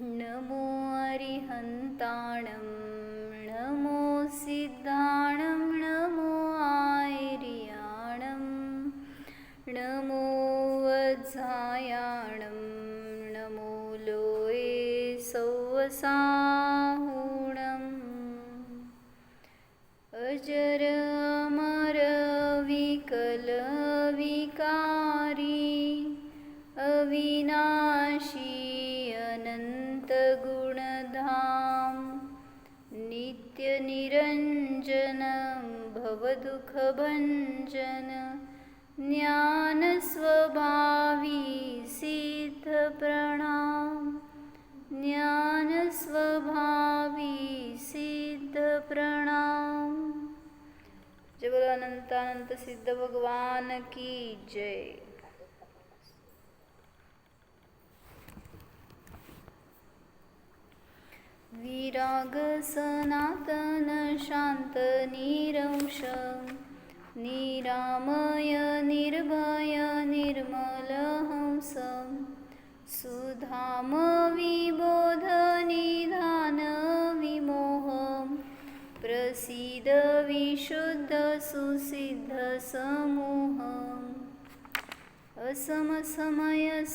नमो अरिहन्ताणं नमो सिद्धाणं नमो आयर्याणं नमो वज्रायाणं नमो लोये सौवसाहुणम् निरञ्जन भवदुःखभञ्जन ज्ञानस्वभावी सिद्धप्रणाम ज्ञानस्वभावी सिद्ध प्रणाम जय बोलो अनंतानंत सिद्ध भगवान की जय। विराग सनातन शांत निरंश निरामय निर्भय निर्मल हंस सुधाम विबोध निधान विमोह प्रसिद्ध विशुद्ध सुसिद्ध समूह। असमसमयसारं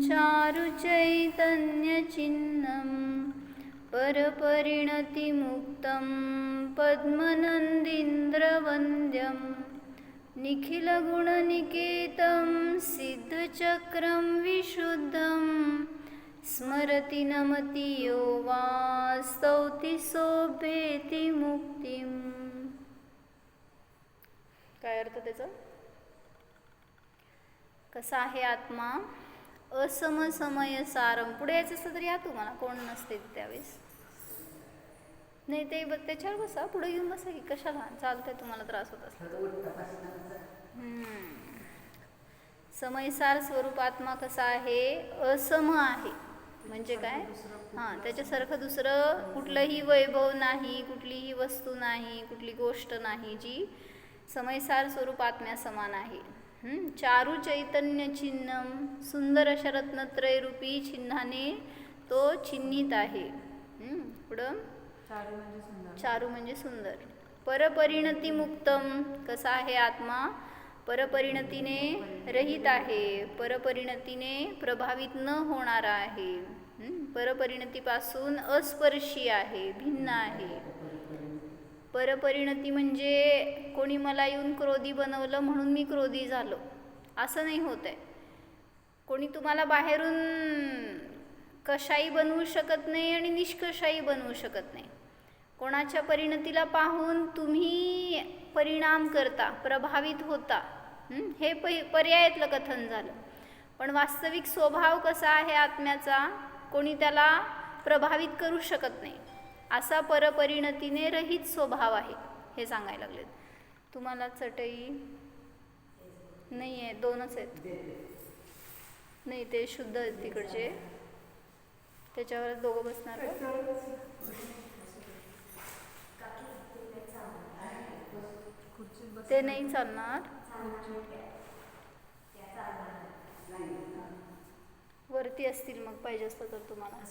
चारुचैतन्यचिह्नं परपरिणतिमुक्तं पद्मनन्दीन्द्रवन्द्यं निखिलगुणनिकेतं सिद्धचक्रं विशुद्धं स्मरति नमति यो वा स्तौति सोभेति मुक्तिम्। काय अर्थ त्याचा? कसा आहे आत्मा? असमसमय सारम पुढे यायचं असतं तर या तुम्हाला. कोण नसते त्यावेळेस. नाही ते ब- त्याच्यावर बसा. पुढे येऊन बसा की कशाला? चालतंय तुम्हाला त्रास होत असला समयसार स्वरूप आत्मा कसा आहे? असम आहे. म्हणजे काय? हां त्याच्यासारखं दुसरं कुठलंही वैभव नाही कुठलीही वस्तू नाही कुठली गोष्ट नाही जी समयसार स्वरूप आत्म्या समान आहे. चारू चैतन्य चिन्हम सुंदर अशा रत्नत्रयरूपी चिन्हाने तो चिन्हित आहे? पुढं? चारू म्हणजे सुंदर. म्हणजे परपरिणती मुक्तम कसा आहे आत्मा? परपरिणतीने रहित आहे. परपरिणतीने प्रभावित न होणारा आहे? परपरिणतीपासून अस्पर्शी आहे भिन्न आहे. परपरिणती म्हणजे कोणी मला येऊन क्रोधी बनवलं म्हणून मी क्रोधी झालो. असं नाही होत आहे. कोणी तुम्हाला बाहेरून कशाही बनवू शकत नाही आणि निष्कशाही बनवू शकत नाही. कोणाच्या परिणतीला पाहून तुम्ही परिणाम करता प्रभावित होता हे प पर्यायातलं कथन झालं. पण वास्तविक स्वभाव कसा आहे आत्म्याचा कोणी त्याला प्रभावित करू शकत नाही. असा परपरिणतीने रहित स्वभाव आहे हे सांगायला लागलेत. तुम्हाला चटई नाही आहे दोनच आहेत. नाही ते शुद्ध आहेत तिकडचे. त्याच्यावर दोघं बसणार ते नाही चालणार. वरती असतील मग पाहिजे असतं तर तुम्हाला.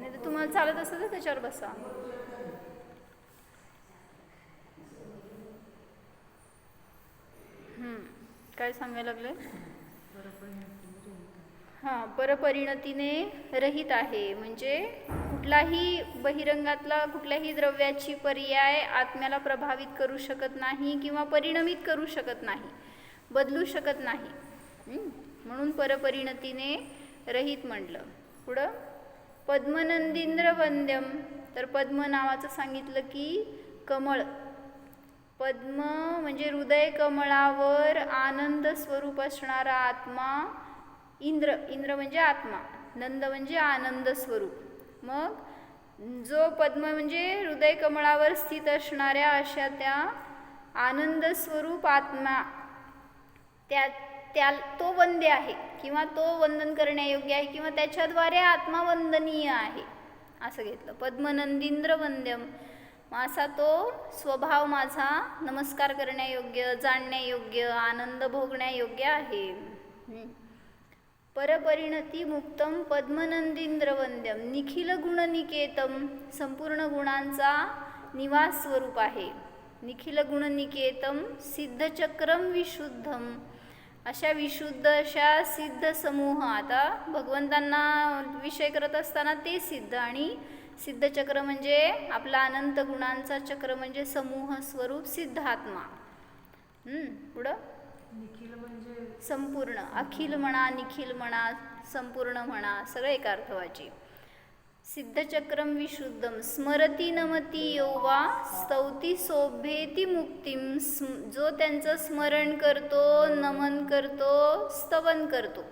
नाही तर तुम्हाला चालत असतं तर त्याच्यावर बसा. काय सांगायला लागले? हां परपरिणतीने रहित आहे. म्हणजे कुठलाही बहिरंगातला कुठल्याही द्रव्याची पर्याय आत्म्याला प्रभावित करू शकत नाही किंवा परिणमित करू शकत नाही बदलू शकत नाही. म्हणून परपरिणतीने रहित म्हटलं. पुढं? पद्मनंदिंद्र वंद्यम तर पद्म नावाचं सांगितलं की कमळ. पद्म म्हणजे हृदय कमळावर आनंद स्वरूप असणारा आत्मा इंद्र. इंद्र म्हणजे आत्मा नंद म्हणजे आनंद स्वरूप. मग जो पद्म म्हणजे हृदय कमळावर स्थित असणाऱ्या अशा त्या आनंद स्वरूप आत्मा त्या त्या तो वंद्य आहे किंवा तो वंदन करण्यायोग्य आहे किंवा त्याच्याद्वारे आत्मवंदनीय आहे असं घेतलं. पद्मनंदींद्र वंद्यम. मग असा तो स्वभाव माझा नमस्कार करण्यायोग्य जाणण्यायोग्य आनंद भोगण्यायोग्य आहे. परपरिणती मुक्तम पद्मनंदींद्रवंद्यम निखिल गुणनिकेतम संपूर्ण गुणांचा निवास स्वरूप आहे. निखिल गुणनिकेतम सिद्धचक्रम विशुद्धम अशा विशुद्ध अशा सिद्ध समूह. आता भगवंतांना विषय करत असताना ते सिद्ध आणि सिद्धचक्र म्हणजे आपला अनंत गुणांचा चक्र म्हणजे समूह स्वरूप सिद्धात्मा. हम्म, पुढं? निखिल म्हणजे संपूर्ण. अखिल म्हणा निखिल म्हणा संपूर्ण म्हणा सगळे एक अर्थवाची सिद्धचक्रम विशुद्धम स्मरती नमती योवा स्तौती सोभेती मुक्तीम स्म जो त्यांचं स्मरण करतो नमन करतो स्तवन करतो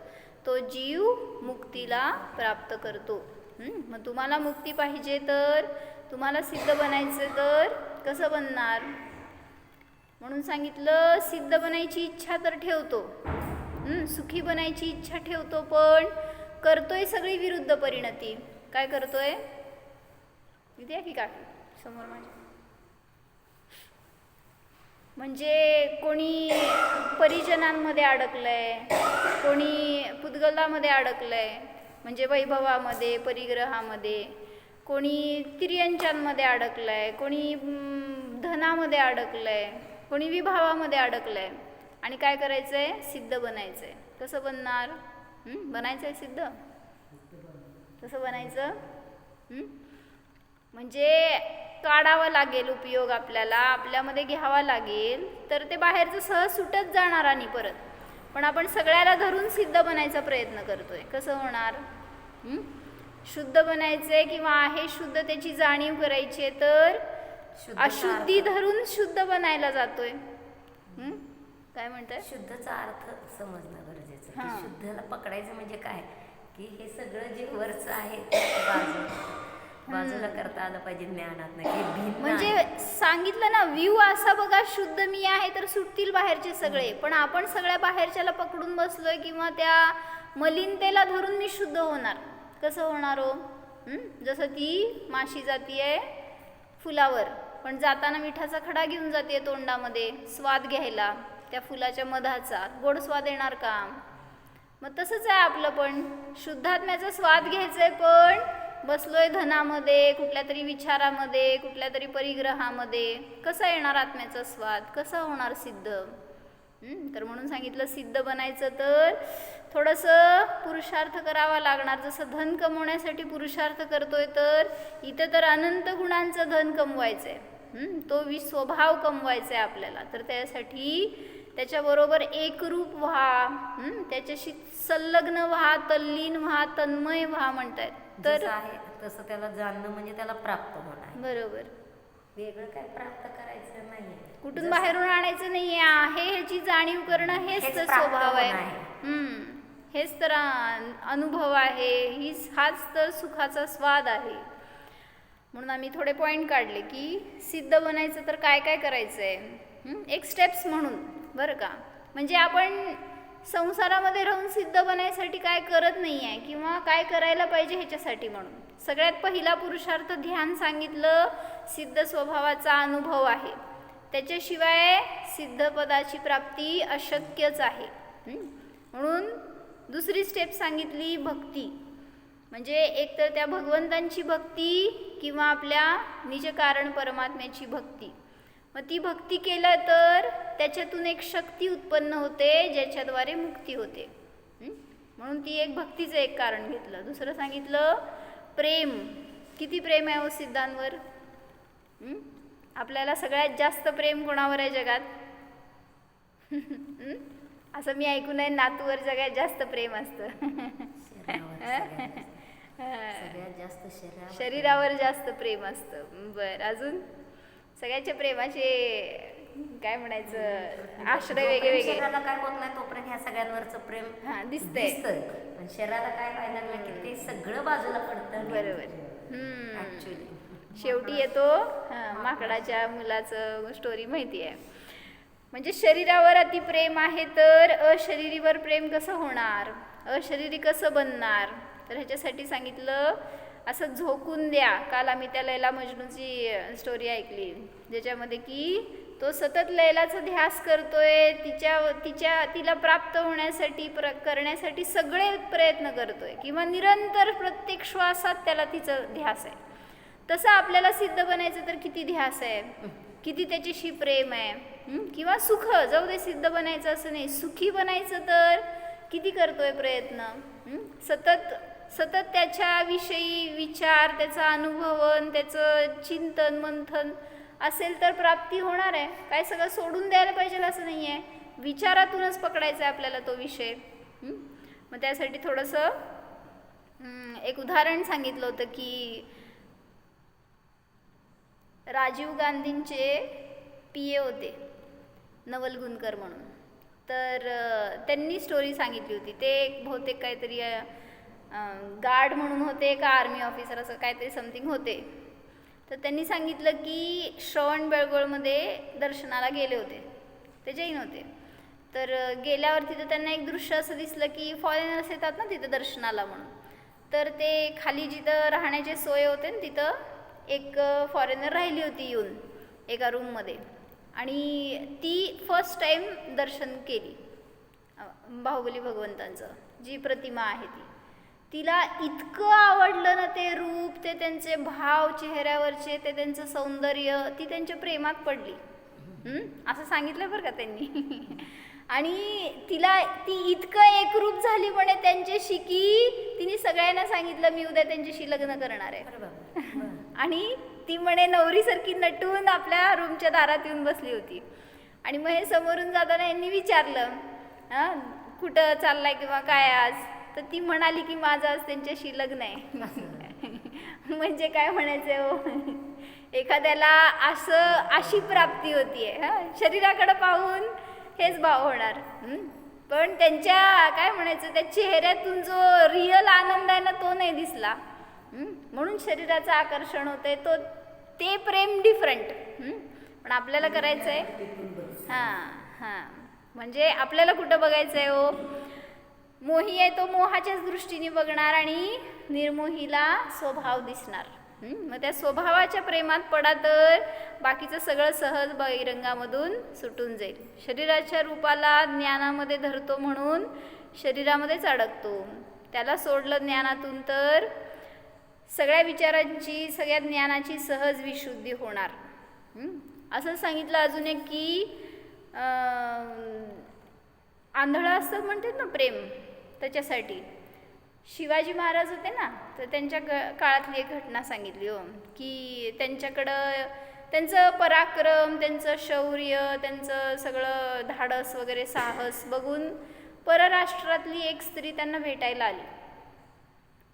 तो जीव मुक्तीला प्राप्त करतो। मग तुम्हाला मुक्ती पाहिजे तर? तुम्हाला सिद्ध बनायचं तर? कसं बनणार? म्हणून सांगितलं सिद्ध बनायची इच्छा तर ठेवतो। सुखी बनायची इच्छा ठेवतो पण करतोय सगळी विरुद्ध परिणती। काय करतोय? इथे आहे की काय समोर माझ्या. म्हणजे कोणी परिजनांमध्ये अडकलंय कोणी पुद्गलामध्ये अडकलंय म्हणजे वैभवामध्ये परिग्रहामध्ये कोणी तिर्यंचांमध्ये अडकलंय कोणी धनामध्ये धनामध्ये अडकलंय कोणी विभावामध्ये अडकलंय. आणि काय करायचंय? सिद्ध बनायचंय. कसं बनणार? बनायचं बनायचंय सिद्ध? कसं बनायचं? म्हणजे काढावा लागेल उपयोग आपल्याला आपल्यामध्ये घ्यावा लागेल तर ते बाहेरचं सहज सुटत जाणार आणि परत. पण आपण सगळ्याला धरून सिद्ध बनायचा प्रयत्न करतोय. कसं होणार? शुद्ध बनायचंय किंवा आहे शुद्ध त्याची जाणीव करायची आहे तर अशुद्धी धरून शुद्ध बनायला जातोय? काय म्हणताय? शुद्धचा अर्थ समजणं गरजेचं हां. शुद्धला पकडायचं म्हणजे काय? की हे सगळं जे वरचं आहे बाजू बाजूला. करता आलं पाहिजे ज्ञानात की म्हणजे. सांगितलं ना व्ह्यू असा बघा शुद्ध मी आहे तर सुटतील बाहेरचे सगळे. पण आपण सगळ्या बाहेरच्याला पकडून बसलोय किंवा त्या मलिनतेला धरून मी शुद्ध होणार. कसं होणार हो? जसं ती माशी जाती आहे फुलावर पण जाताना मिठाचा खडा घेऊन जाते तोंडामध्ये स्वाद घ्यायला त्या फुलाच्या मधाचा. गोड स्वाद येणार का? मग तसंच आहे आपलं पण. शुद्धात्म्याचा स्वाद घ्यायचंय पण. बसलोय धनामध्ये कुठल्या तरी विचारामध्ये कुठल्या तरी परिग्रहामध्ये. कसा येणार आत्म्याचा स्वाद? कसा होणार सिद्ध? तर म्हणून सांगितलं सिद्ध बनायचं तर थोडंसं पुरुषार्थ करावा लागणार. जसं धन कमवण्यासाठी पुरुषार्थ करतोय तर इथं तर अनंत गुणांचं धन कमवायचं आहे तो वि स्वभाव कमवायचा आहे आपल्याला. तर त्यासाठी त्याच्याबरोबर एकरूप व्हा हं? त्याच्याशी संलग्न व्हा तल्लीन व्हा तन्मय व्हा म्हणतायत. तर आहे तसं त्याला जाणणं म्हणजे त्याला प्राप्त होणं बरोबर. वेगळं काय प्राप्त करायचं नाही कुठून बाहेरून आणायचं नाहीये. आहे ह्याची जाणीव करणं हेच तर स्वभाव आहे. हेच तर अन- अनुभव आहे. हीच हाच तर सुखाचा स्वाद आहे. म्हणून आम्ही थोडे पॉईंट काढले की सिद्ध बनायचं तर काय काय करायचं आहे एक स्टेप्स म्हणून बरं का? म्हणजे आपण संसारामध्ये राहून सिद्ध बनायसाठी काय करत नाही आहे किंवा काय करायला पाहिजे ह्याच्यासाठी म्हणून. सगळ्यात पहिला पुरुषार्थ ध्यान सांगितलं सिद्ध स्वभावाचा अनुभव आहे. त्याच्याशिवाय सिद्धपदाची प्राप्ती अशक्यच आहे. म्हणून दुसरी स्टेप सांगितली भक्ती. म्हणजे एकतर त्या भगवंतांची भक्ती किंवा आपल्या निजकारण परमात्म्याची भक्ती. मग ती भक्ती केलं तर त्याच्यातून एक शक्ती उत्पन्न होते ज्याच्याद्वारे मुक्ती होते? म्हणून ती एक भक्तीचं एक कारण घेतलं. दुसरं सांगितलं प्रेम. किती प्रेम आहे हो सिद्धांवर? आपल्याला सगळ्यात जास्त प्रेम कोणावर आहे जगात? असं मी ऐकून आहे नातूवर सगळ्यात जास्त प्रेम असतं. शरीरावर जास्त प्रेम असतं. बर अजून? सगळ्याच्या प्रेमाचे काय म्हणायचं आश्रय वेगळे वेगळे. शरीराला काय होत नाही तोपर्यंत ह्या सगळ्यांवरचं प्रेम हा दिसतंय. पण शरीराला काय व्हायला लागलं की ते सगळं बाजूला पडतं. बरोबर. हम्म. ऍक्च्युली शेवटी येतो माकडाच्या मुलाचं स्टोरी माहिती आहे. म्हणजे शरीरावर अति प्रेम आहे तर अशरीरीवर प्रेम कसं होणार? अशरीरी कसं बनणार? तर ह्याच्यासाठी सांगितलं असं झोकून द्या. काल आम्ही त्या लैला मजनूची स्टोरी ऐकली. ज्याच्यामध्ये की तो सतत लैलाचा ध्यास करतोय तिच्या तिच्या तिला प्राप्त होण्यासाठी प्र करण्यासाठी सगळे प्रयत्न करतोय. किंवा निरंतर प्रत्येक श्वासात त्याला तिचा ध्यास आहे. तसं आपल्याला सिद्ध बनायचं तर किती ध्यास आहे? किती त्याच्याशी प्रेम आहे? किंवा सुख? जाऊ दे सिद्ध बनायचं असं नाही. सुखी बनायचं तर किती करतोय प्रयत्न? सतत सतत त्याच्याविषयी विचार त्याचं अनुभवन त्याचं चिंतन मंथन असेल तर प्राप्ती होणार आहे. काय सगळं सोडून द्यायला पाहिजे असं नाही आहे विचारातूनच पकडायचा आहे आपल्याला तो विषय. मग त्यासाठी थोडंसं एक उदाहरण सांगितलं होतं की राजीव गांधींचे पी ए होते नवलगुणकर म्हणून. तर त्यांनी स्टोरी सांगितली होती. ते एक बहुतेक काहीतरी गार्ड म्हणून होते का आर्मी ऑफिसर असं काहीतरी समथिंग होते. तर त्यांनी सांगितलं की श्रवण बेळगोळमध्ये दर्शनाला गेले होते. ते जैन होते. तर गेल्यावर तिथं त्यांना एक दृश्य असं दिसलं की फॉरेनर्स येतात ना तिथं दर्शनाला म्हणून. तर ते खाली जिथं राहण्याचे सोय होते ना तिथं एक फॉरेनर राहिली होती येऊन एका रूममध्ये आणि ती फर्स्ट टाईम दर्शन केली. बाहुबली भगवंतांचं जी प्रतिमा आहे ती. तिला इतकं आवडलं ना ते रूप ते त्यांचे भाव चेहऱ्यावरचे ते त्यांचं सौंदर्य ती त्यांच्या प्रेमात पडली? असं सांगितलं बरं का त्यांनी. आणि तिला ती इतकं एकरूप झाली म्हणे त्यांच्याशी की तिने सगळ्यांना सांगितलं मी उद्या त्यांच्याशी लग्न करणार आहे. आणि ती म्हणे नवरीसारखी नटून आपल्या रूमच्या दारात येऊन बसली होती. आणि मग हे समोरून जाताना यांनी विचारलं हां? कुठं चाललाय किंवा काय आज? तर ती म्हणाली की माझं आज त्यांच्याशी लग्न आहे. म्हणजे काय म्हणायचं हो? एखाद्याला असं अशी प्राप्ती होतीये हा? शरीराकडे पाहून हेच भाव होणार. पण त्यांच्या काय म्हणायचं त्या चेहऱ्यातून जो रिअल आनंद आहे ना तो नाही दिसला. म्हणून शरीराचं आकर्षण होतंय तो ते प्रेम डिफरंट पण आपल्याला करायचं आहे हां हां. म्हणजे आपल्याला कुठं बघायचं आहे हो? मोही आहे तो मोहाच्याच दृष्टीने बघणार आणि निर्मोहीला स्वभाव दिसणार. मग त्या स्वभावाच्या प्रेमात पडा तर बाकीचं सगळं सहज बहिरंगामधून सुटून जाईल. शरीराच्या रूपाला ज्ञानामध्ये धरतो म्हणून शरीरामध्येच अडकतो. त्याला सोडलं ज्ञानातून तर सगळ्या विचारांची सगळ्या ज्ञानाची सहज विशुद्धी होणार. असं सांगितलं अजून एक की आंधळं असतं म्हणतात ना प्रेम. त्याच्यासाठी. शिवाजी महाराज होते ना तर त्यांच्या ग काळातली एक घटना सांगितली हो की त्यांच्याकडं त्यांचं पराक्रम त्यांचं शौर्य त्यांचं सगळं धाडस वगैरे साहस बघून परराष्ट्रातली एक स्त्री त्यांना भेटायला आली.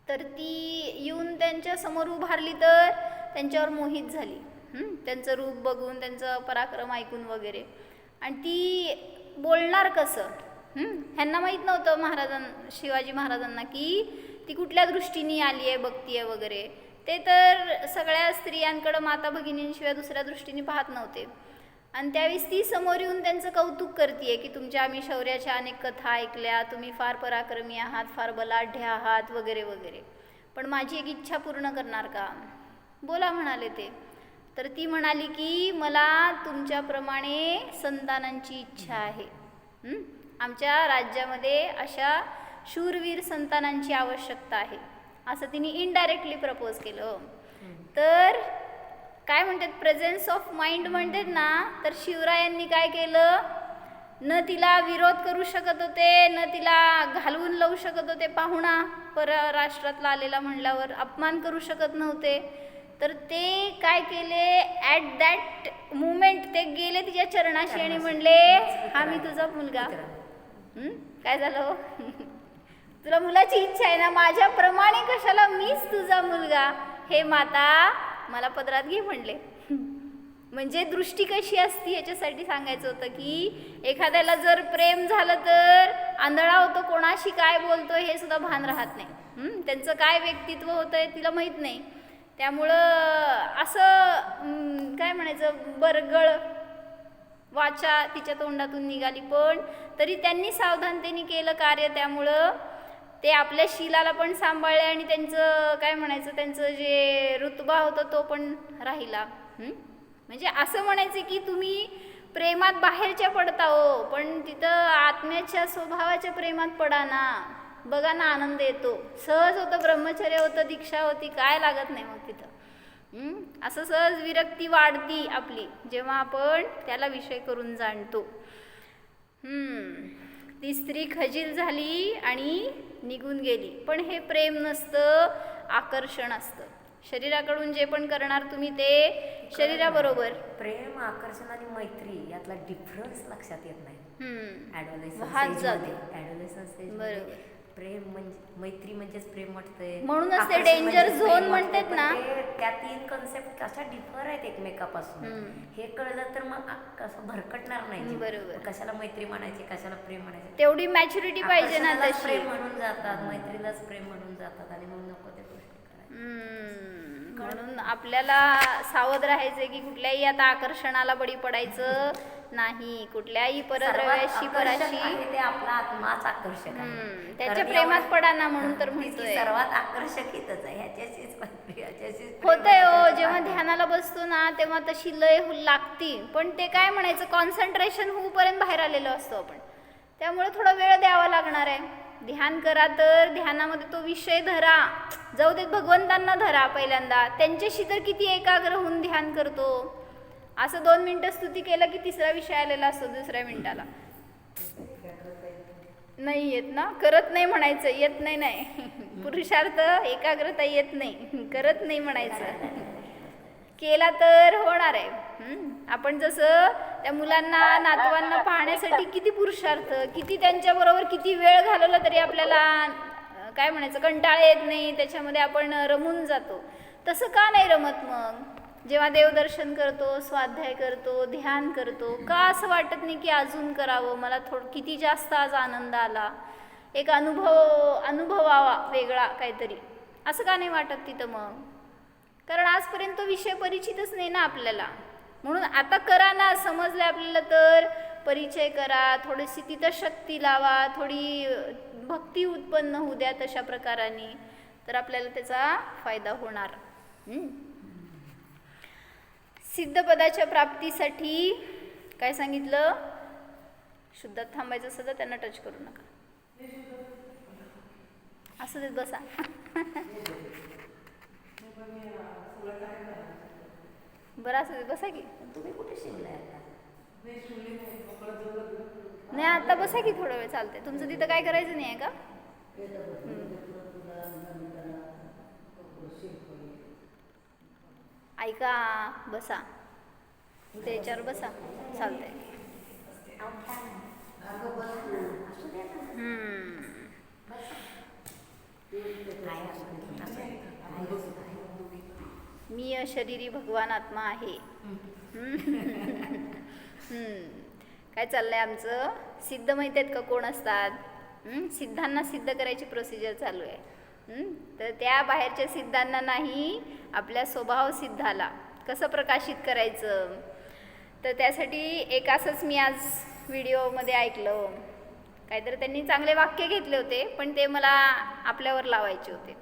तर ती येऊन त्यांच्यासमोर उभारली तर त्यांच्यावर मोहित झाली. त्यांचं रूप बघून त्यांचं पराक्रम ऐकून वगैरे. आणि ती बोलणार कसं? ह्यांना माहीत नव्हतं महाराजां शिवाजी महाराजांना की ती कुठल्या दृष्टीने आली आहे बघती आहे वगैरे. ते तर सगळ्या स्त्रियांकडं माता भगिनींशिवाय दुसऱ्या दृष्टीने पाहत नव्हते. आणि त्यावेळेस ती समोर येऊन त्यांचं कौतुक करते की तुमच्या आम्ही शौर्याच्या अनेक कथा ऐकल्या तुम्ही फार पराक्रमी आहात फार बलाढ्य आहात वगैरे वगैरे. पण माझी एक इच्छा पूर्ण करणार का? बोला म्हणाले ते. तर ती म्हणाली की मला तुमच्याप्रमाणे संतानांची इच्छा आहे. आमच्या राज्यामध्ये अशा शूरवीर संतानांची आवश्यकता आहे. असं तिने इनडायरेक्टली प्रपोज केलं. तर काय म्हणतात प्रेझेन्स ऑफ माइंड म्हणतात ना तर शिवरायांनी काय केलं? न तिला विरोध करू शकत होते न तिला घालवून लावू शकत होते. पाहुणा परराष्ट्रातला आलेला म्हणल्यावर अपमान करू शकत नव्हते. तर ते काय केले? ॲट दॅट मुमेंट ते गेले तिच्या चरणाशी आणि म्हणले हा मी तुझा मुलगा? काय झालं? तुला मुलाची इच्छा आहे ना? माझ्याप्रमाणे कशाला मीच तुझा मुलगा? हे माता मला पदरात घे म्हणले. म्हणजे दृष्टी कशी असती याच्यासाठी सांगायचं होतं की एखाद्याला जर प्रेम झालं तर आंधळा होतो कोणाशी काय बोलतो हे सुद्धा भान राहत नाही. त्यांचं काय व्यक्तित्व होतं आहे तिला माहीत नाही. त्यामुळं असं काय म्हणायचं बरगळ. वाचा तिच्या तोंडातून निघाली. पण तरी त्यांनी सावधानतेने केलं कार्य त्यामुळं ते आपल्या शिलाला पण सांभाळले आणि त्यांचं काय म्हणायचं त्यांचं जे ऋतुबा होता तो पण राहिला. म्हणजे असं म्हणायचं की तुम्ही प्रेमात बाहेरच्या पडता हो पण तिथं आत्म्याच्या स्वभावाच्या प्रेमात पडा ना. बघा ना आनंद येतो. सहज होतं ब्रह्मचर्य होतं दीक्षा होती काय लागत नाही मग तिथं. असं सहज विरक्ती वाढती आपली जेव्हा आपण त्याला विषय करून जाणतो. हम्म. ती स्त्री खजील झाली आणि निघून गेली. पण हे प्रेम नसतं आकर्षण असतं. शरीराकडून जे पण करणार तुम्ही ते शरीराबरोबर. प्रेम आकर्षण आणि मैत्री यातला डिफरन्स लक्षात येत नाही. बरोबर. प्रेम म्हणजे मैत्री म्हणजेच प्रेम वाटतंय म्हणूनच ते म्हणजेच zone प्रेम म्हणतात. ना. त्या तीन कन्सेप्ट कशा डिफर आहेत एकमेकापासून. हे कळलं तर मग कसं भरकटणार नाही. बरोबर. कशाला मैत्री म्हणायची कशाला प्रेम म्हणायचे तेवढी मॅच्युरिटी पाहिजे ना प्रेम म्हणून जातात मैत्रीलाच प्रेम म्हणून जातात आणि मग नको ते गोष्टी म्हणून आपल्याला सावध राहायचंय की कुठल्याही आता आकर्षणाला बळी पडायचं नाही कुठल्याही परद्रव्याशी पराशी ते आपला आत्माच आकर्षक त्याच्या प्रेमात पडा ना म्हणून तर म्हणतोय. सर्वात आकर्षक इथंच आहे. ह्याच्याशीच ह्याच्याशीच होतंय हो जेव्हा. ध्यानाला बसतो ना तेव्हा तशी लय हो- लागती पण ते काय म्हणायचं कॉन्सन्ट्रेशन होऊपर्यंत बाहेर आलेलो असतो आपण. त्यामुळे थोडा वेळ द्यावा लागणार आहे. ध्यान करा तर ध्यानामध्ये तो विषय धरा. जाऊ देत भगवंतांना धरा पहिल्यांदा. त्यांच्याशी तर किती एकाग्र होऊन ध्यान करतो. असं दोन मिनटं स्तुती केलं की तिसरा विषय आलेला असतो दुसऱ्या मिनिटाला. नाही येत ना? करत नाही म्हणायचं. येत नाही नाही. पुरुषार्थ एकाग्रता येत नाही. करत नाही म्हणायचं. केला तर होणार आहे. आपण जसं त्या मुलांना नातवांना पाहण्यासाठी किती पुरुषार्थ किती त्यांच्याबरोबर किती वेळ घालवला तरी आपल्याला काय म्हणायचं कंटाळा येत नाही. त्याच्यामध्ये आपण रमून जातो. तसं का नाही रमत मग? जेव्हा देवदर्शन करतो स्वाध्याय करतो ध्यान करतो का असं वाटत नाही की अजून करावं? मला थोडं किती जास्त आज आनंद आला. एक अनुभव अनुभवावा वेगळा काहीतरी. असं का नाही वाटत तिथं मग? कारण आजपर्यंत तो विषय परिचितच नाही ना आपल्याला. म्हणून आता करा ना. समजलं आपल्याला तर. परिचय करा. थोडीशी तिथं शक्ती लावा. थोडी भक्ती उत्पन्न होऊ द्या तशा प्रकाराने. तर आपल्याला त्याचा फायदा होणार. सिद्धपदाच्या प्राप्तीसाठी काय सांगितलं? शुद्धात थांबायचं असं तर त्यांना टच करू नका. असं देत बसा. बरं असं देत बसा की. तुम्ही कुठे शिवलाय नाही आता बसा की थोडा वेळ चालते तुमचं तिथं काय करायचं नाही आहे का? ऐका बसा. इथे याच्यावर बसा. चालतंय. आहे मी अशरीरी भगवान आत्मा आहे. काय चाललंय आमचं? सिद्ध माहिती आहेत का कोण असतात? सिद्धांना सिद्ध करायची प्रोसिजर चालू आहे. तर त्या बाहेरच्या सिद्धांना नाही आपल्या स्वभाव सिद्धाला. कसं प्रकाशित करायचं? तर त्यासाठी एक असंच मी आज व्हिडिओमध्ये ऐकलं. काहीतरी त्यांनी चांगले वाक्य घेतले होते पण ते मला आपल्यावर लावायचे होते.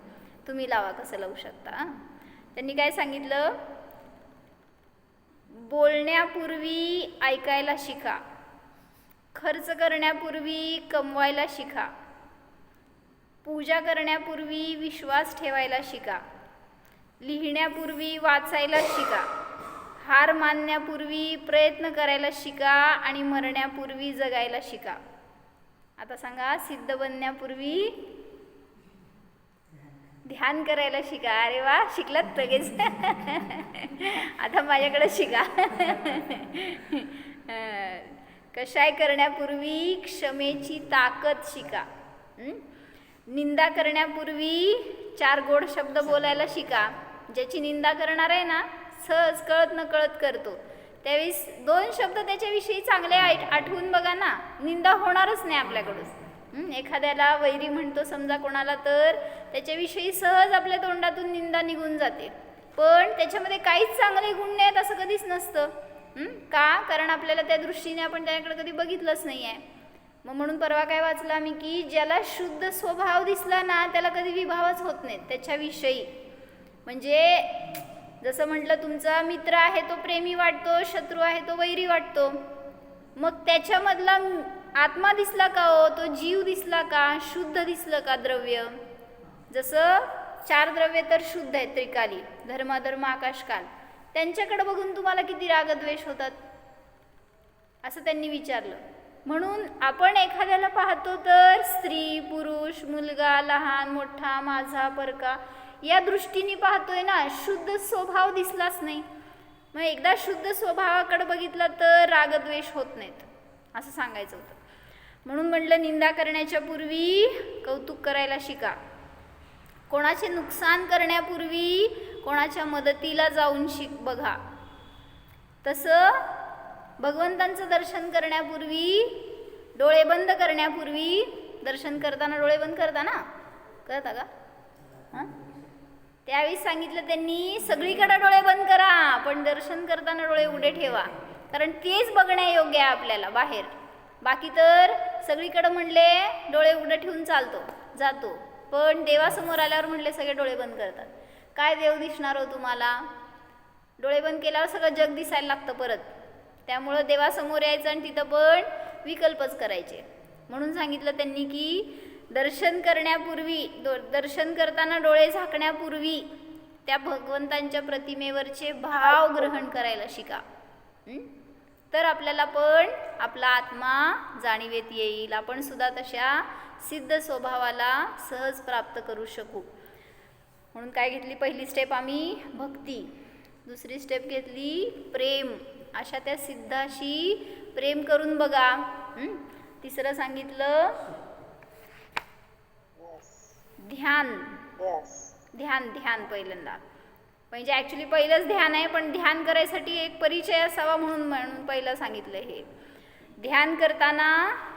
तुम्ही लावा कसं लावू शकता त्यांनी काय सांगितलं? बोलण्यापूर्वी ऐकायला शिका. खर्च करण्यापूर्वी कमवायला शिका. पूजा करण्यापूर्वी विश्वास ठेवायला शिका. लिहिण्यापूर्वी वाचायला शिका. हार मानण्यापूर्वी प्रयत्न करायला शिका आणि मरण्यापूर्वी जगायला शिका. आता सांगा सिद्ध बनण्यापूर्वी ध्यान करायला शिका. अरे वा शिकलात लगेच. आता माझ्याकडे शिका. कशाय करण्यापूर्वी क्षमेची ताकद शिका. निंदा करण्यापूर्वी चार गोड शब्द बोलायला शिका. ज्याची निंदा करणार आहे ना सहज कळत न कळत करतो. त्यावेळेस दोन शब्द त्याच्याविषयी चांगले आठ आठवून बघा ना. निंदा होणारच नाही आपल्याकडून. एखाद्याला वैरी म्हणतो समजा कोणाला तर त्याच्याविषयी सहज आपल्या तोंडातून निंदा निघून जाते. पण त्याच्यामध्ये काहीच चांगले गुण नाहीत असं कधीच नसतं. का? कारण आपल्याला त्या दृष्टीने आपण त्याकडे कधी बघितलंच नाही आहे मग म्हणून परवा काय वाचला मी की ज्याला शुद्ध स्वभाव दिसला ना त्याला कधी विभावच होत नाहीत त्याच्याविषयी. म्हणजे जसं म्हटलं तुमचा मित्र आहे तो प्रेमी वाटतो शत्रू आहे तो वैरी वाटतो. मग त्याच्यामधला आत्मा दिसला का हो? तो जीव दिसला का? शुद्ध दिसलं का द्रव्य? जसं चार द्रव्य तर शुद्ध आहेत त्रिकाली धर्माधर्म आकाशकाल त्यांच्याकडे बघून तुम्हाला किती रागद्वेष होतात? असं त्यांनी विचारलं. म्हणून आपण एखाद्याला पाहतो तर स्त्री पुरुष मुलगा लहान मोठा माझा परका या दृष्टीने पाहतोय ना शुद्ध स्वभाव दिसलाच नाही. मग एकदा शुद्ध स्वभावाकडे बघितला तर रागद्वेष होत नाहीत असं सांगायचं होतं. म्हणून म्हटलं निंदा करण्याच्या पूर्वी कौतुक करायला शिका. कोणाचे नुकसान करण्यापूर्वी कोणाच्या मदतीला जाऊन शिक बघा. तसं भगवंतांचं दर्शन करण्यापूर्वी डोळे बंद करण्यापूर्वी दर्शन करताना डोळे बंद करता ना करता का? हां? त्यावेळी सांगितलं त्यांनी सगळीकडे डोळे बंद करा पण दर्शन करताना डोळे उघडे ठेवा. कारण तेच बघण्यायोग्य आहे आपल्याला बाहेर. बाकी तर सगळीकडे म्हणले डोळे उघडे ठेवून चालतो जातो. पण देवासमोर आल्यावर म्हणले सगळे डोळे बंद करतात. काय देव दिसणार हो तुम्हाला? डोळे बंद केल्यावर सगळं जग दिसायला लागतं परत. त्यामुळं देवासमोर यायचं आणि तिथं पण विकल्पच करायचे. म्हणून सांगितलं त्यांनी की दर्शन करण्यापूर्वी दो दर्शन करताना डोळे झाकण्यापूर्वी त्या भगवंतांच्या प्रतिमेवरचे भाव ग्रहण करायला शिका. तर आपल्याला पण आपला आत्मा जाणीवेत येईल. आपण सुद्धा तशा सिद्ध स्वभावाला सहज प्राप्त करू शकू. म्हणून काय घेतली? पहिली स्टेप आम्ही भक्ती. दुसरी स्टेप घेतली प्रेम. अशा त्या सिद्धाशी प्रेम करून बघा? तिसरं सांगितलं ध्यान. ध्यान ध्यान पहिल्यांदा. म्हणजे ॲक्च्युली पहिलंच ध्यान आहे पण ध्यान करायसाठी एक परिचय असावा म्हणून म्हणून पहिलं सांगितलं हे. ध्यान करताना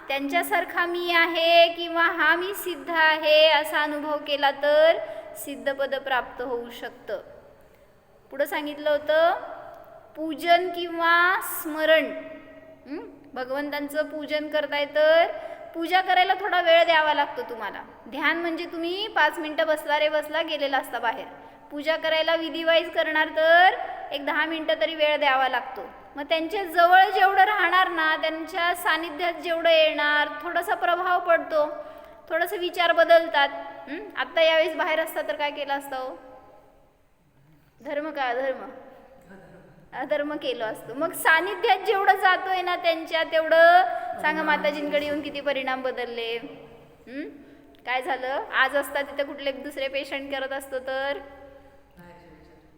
त्यांच्यासारखा मी आहे किंवा हा मी सिद्ध आहे असा अनुभव केला तर सिद्धपद प्राप्त होऊ शकतं. पुढं सांगितलं होतं पूजन किंवा स्मरण. भगवंतांचं पूजन करताय तर पूजा करायला थोडा वेळ द्यावा लागतो तुम्हाला. ध्यान म्हणजे तुम्ही पाच मिनटं बसला रे बसला गेलेला असता बाहेर. पूजा करायला विधीवाईज करणार तर एक दहा मिनटं तरी वेळ द्यावा लागतो. मग त्यांच्या जवळ जेवढं राहणार ना त्यांच्या सानिध्यात जेवढं येणार थोडासा प्रभाव पडतो. थोडंसं विचार बदलतात. आत्ता यावेळेस बाहेर असता तर काय केलं असतं हो? धर्म का? धर्म. अधर्म केलं असतं. मग सानिध्यात जेवढं जातोय ना त्यांच्या तेवढं सांगा माताजींकडे येऊन किती परिणाम बदलले. हं? काय झालं? आज असता तिथं कुठले दुसरे पेशंट करत असतो तर?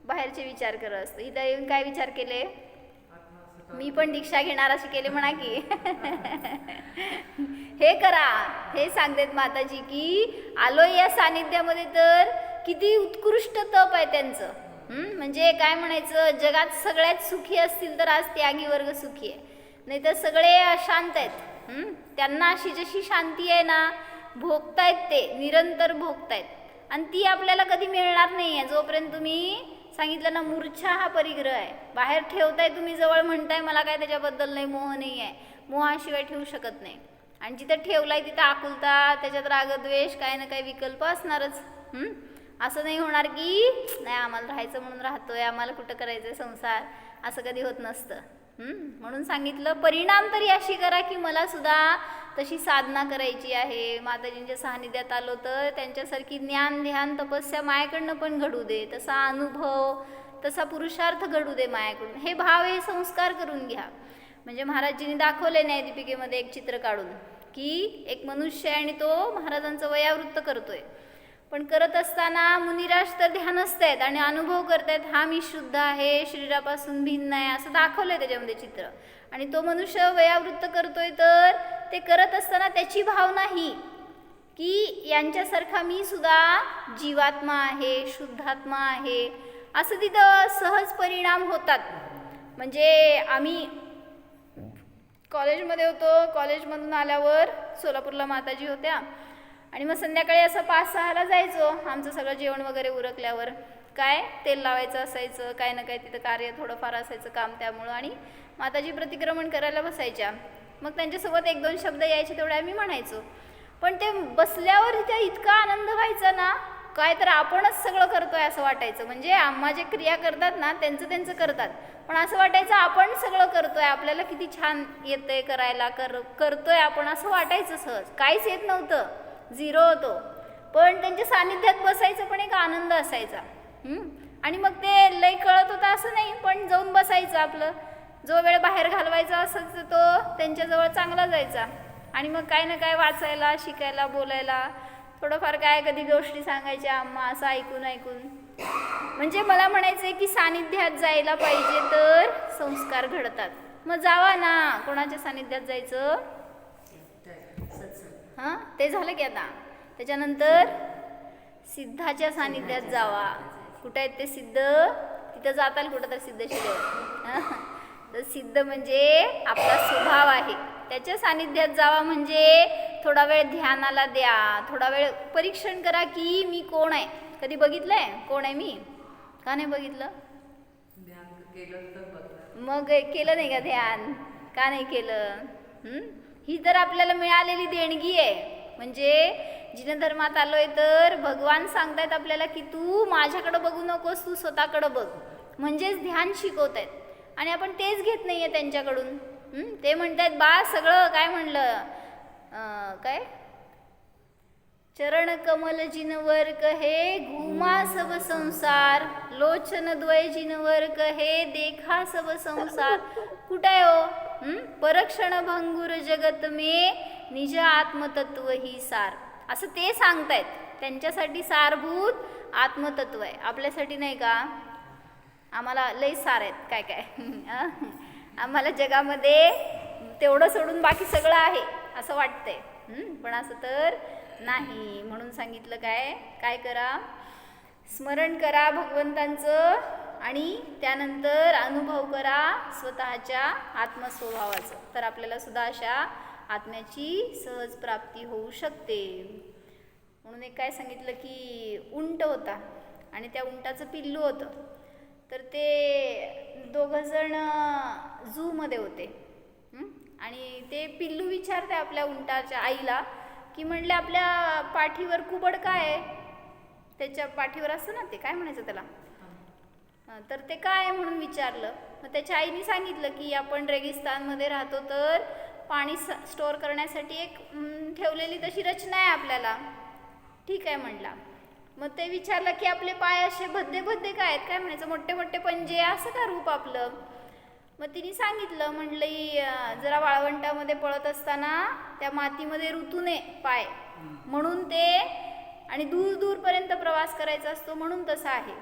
बाहेरचे विचार करत असतो. इथं येऊन काय विचार केले? मी पण दीक्षा घेणार असे केले म्हणा की. हे करा. हे सांगतात माताजी की आलोय या सानिध्यामध्ये तर किती उत्कृष्ट तप आहे त्यांचं. हं? म्हणजे काय म्हणायचं जगात सगळ्यात सुखी असतील तर आज त्यागी वर्ग सुखी आहे. नाही तर सगळे शांत आहेत. त्यांना अशी जशी शांती आहे ना भोगतायत ते निरंतर भोगतायत. आणि ती आपल्याला कधी मिळणार नाही आहे. जोपर्यंत तुम्ही सांगितलं ना मूर्छा हा परिग्रह आहे. बाहेर ठेवताय तुम्ही जवळ म्हणताय मला काय त्याच्याबद्दल नाही मोह नाही आहे. मोहाशिवाय ठेवू शकत नाही. आणि जिथं ठेवलाय तिथं आकुलता त्याच्यात रागद्वेष काय ना काही विकल्प असणारच. असं नाही होणार की नाही आम्हाला राहायचं म्हणून राहतोय आम्हाला कुठं करायचंय संसार? असं कधी होत नसतं. म्हणून सांगितलं परिणाम तरी अशी करा की मला सुद्धा तशी साधना करायची आहे. माताजींच्या सानिध्यात आलो तर त्यांच्यासारखी ज्ञान ध्यान तपस्या मायाकडनं पण घडू दे. तसा अनुभव तसा पुरुषार्थ घडू दे मायाकडून. हे भाव हे संस्कार करून घ्या. म्हणजे महाराजजींनी दाखवले न्यायदीपिकेमध्ये एक चित्र काढून की एक मनुष्य आहे आणि तो महाराजांचं वयावृत्त करतोय. पण करत असताना मुनिराज तर ध्यानस्थ आहेत आणि अनुभव करतायत हा मी शुद्ध आहे शरीरापासून भिन्न आहे असं दाखवलं आहे त्याच्यामध्ये चित्र. आणि तो मनुष्य वयावृत्त करतोय तर ते करत असताना त्याची भावना ही की यांच्यासारखा मी सुद्धा जीवात्मा आहे शुद्धात्मा आहे असं तिथं सहज परिणाम होतात. म्हणजे आम्ही कॉलेजमध्ये होतो कॉलेजमधून आल्यावर सोलापूरला माताजी होत्या. आणि मग संध्याकाळी असं पाच सहाला जायचो. आमचं सगळं जेवण वगैरे उरकल्यावर. काय? तेल लावायचं असायचं. काय ना काय तिथं कार्य थोडंफार असायचं काम त्यामुळं. आणि माताजी प्रतिक्रमण करायला बसायच्या. मग त्यांच्यासोबत एक दोन शब्द यायचे तेवढे आम्ही म्हणायचो. पण ते बसल्यावर त्या इतका आनंद व्हायचा ना काय तर आपणच सगळं करतोय असं वाटायचं. म्हणजे आम्हा जे क्रिया करतात ना त्यांचं त्यांचं करतात. पण असं वाटायचं आपण सगळं करतोय. आपल्याला किती छान येतंय करायला कर करतोय आपण असं वाटायचं सहज. काहीच येत नव्हतं. झिरो होतो. पण त्यांच्या सानिध्यात बसायचं पण एक आनंद असायचा. आणि मग ते लय कळत होतं असं नाही पण जाऊन बसायचं आपलं. जो वेळ बाहेर घालवायचा असायचा तो त्यांच्याजवळ चांगला जायचा. आणि मग काय ना काय वाचायला शिकायला बोलायला. थोडंफार काय कधी गोष्टी सांगायच्या आम्हा असं ऐकून ऐकून. म्हणजे मला म्हणायचं आहे की सानिध्यात जायला पाहिजे तर संस्कार घडतात. मग जावा ना कोणाच्या सानिध्यात जायचं? हां ते झालं की आता. त्याच्यानंतर सिद्धाच्या सानिध्यात जावा. कुठं आहेत ते सिद्ध? तिथं जाताल कुठं तर सिद्ध शिदेव तर सिद्ध म्हणजे आपला स्वभाव आहे. त्याच्या सानिध्यात जावा म्हणजे थोडा वेळ ध्यानाला द्या. थोडा वेळ परीक्षण करा की मी कोण आहे? कधी बघितलंय? कोण आहे मी? का नाही बघितलं? मग केलं नाही का ध्यान? का नाही केलं? ही तर आपल्याला मिळालेली देणगी आहे म्हणजे जिन धर्मात आलोय तर भगवान सांगतायत आपल्याला की तू माझ्याकडं बघू नकोस तू स्वतःकडं बघ. म्हणजेच ध्यान शिकवत आहेत आणि आपण तेच घेत नाही आहे त्यांच्याकडून ते म्हणतायत बा सगळं काय म्हणलं? काय? चरण कमल जिनवर कहे घुमा सब संसार. लोचन द्वय वर्ग कहे देखा सब संसार. कुठं आहे हो? परक्षण भंगुर जगत मे निज आत्मतत्व ही सार. असं ते सांगतायत. त्यांच्यासाठी सारभूत आत्मतत्व आहे. आपल्यासाठी नाही का? आम्हाला लई सार आहेत. काय काय? आम्हाला जगामध्ये तेवढं सोडून बाकी सगळं आहे असं वाटतंय. पण असं तर नाही. म्हणून सांगितलं काय? काय करा? स्मरण करा भगवंतांचं आणि त्यानंतर अनुभव करा स्वतःच्या आत्मस्वभावाचं. तर आपल्याला सुद्धा अशा आत्म्याची सहज प्राप्ती होऊ शकते. म्हणून एक काय सांगितलं की उंट होता आणि त्या उंटाचं पिल्लू होतं. तर ते दोघंजण झूमध्ये होते. आणि ते पिल्लू विचारते आपल्या उंटाच्या आईला की म्हणले आपल्या पाठीवर कुबड काय आहे? त्याच्या पाठीवर असतं ना ते काय म्हणायचं त्याला? तर ते काय आहे म्हणून विचारलं. मग त्याच्या आईने सांगितलं की आपण रेगिस्तानमध्ये राहतो तर पाणी स्टोअर करण्यासाठी एक ठेवलेली तशी रचना आहे आपल्याला. ठीक आहे म्हणला. मग ते विचारलं की आपले पाय असे भद्दे भद्दे काय आहेत? काय म्हणायचं? मोठे मोठे पंजे असं का रूप आपलं? मग तिने सांगितलं म्हणलं "ही, अं, जरा वाळवंटामध्ये पळत असताना त्या मातीमध्ये ऋतूने पाय. म्हणून ते आणि दूर दूरपर्यंत प्रवास करायचा असतो म्हणून तसं आहे.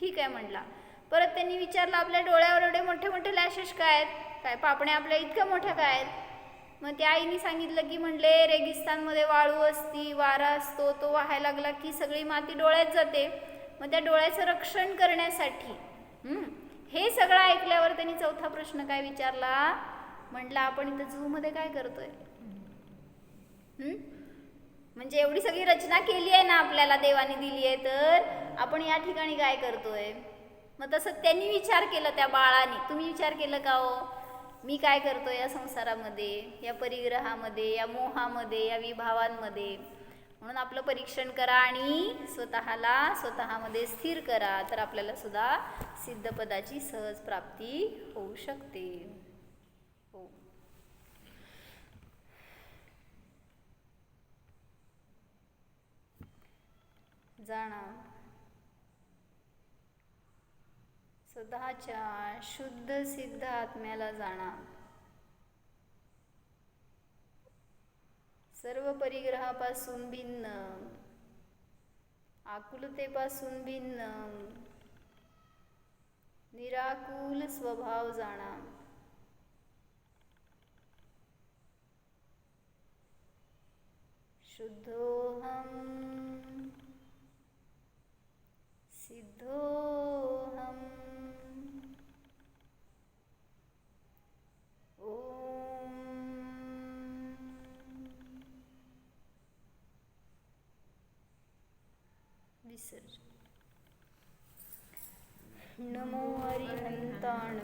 ठीक आहे म्हणला. परत त्यांनी विचारलं आपल्या डोळ्यावर एवढे मोठे मोठे लॅशेस काय आहेत? काय पापण्या आपल्या इतक्या मोठ्या काय आहेत? मग त्या आईने सांगितलं की म्हणले रेगिस्तानमध्ये वाळू असती वारा असतो तो वाहायला लागला की सगळी माती डोळ्यात जाते. मग त्या डोळ्याचं रक्षण करण्यासाठी. हे सगळं ऐकल्यावर त्यांनी चौथा प्रश्न काय विचारला? म्हटलं आपण इथं झूमध्ये काय करतोय? म्हणजे एवढी सगळी रचना केली आहे ना आपल्याला देवाने दिली आहे तर आपण या ठिकाणी काय करतोय? मग तसं त्यांनी विचार केला त्या बाळाने. तुम्ही विचार केलं का हो? मी काय करतो या संसारामध्ये या परिग्रहामध्ये या मोहामध्ये या विभावांमध्ये? म्हणून आपलं परीक्षण करा आणि स्वतःला स्वतःमध्ये स्थिर करा तर आपल्याला सुद्धा सिद्धपदाची सहज प्राप्ती होऊ शकते. हो. जाणा. स्वतःच्या शुद्ध सिद्ध आत्म्याला जाणा. सर्व परिग्रहापासून भिन्न. आकुलतेपासून भिन्न. निराकुल स्वभाव जाणा. शुद्धोहम सिद्धोहम കണ്ണുമോരി എന്താണ്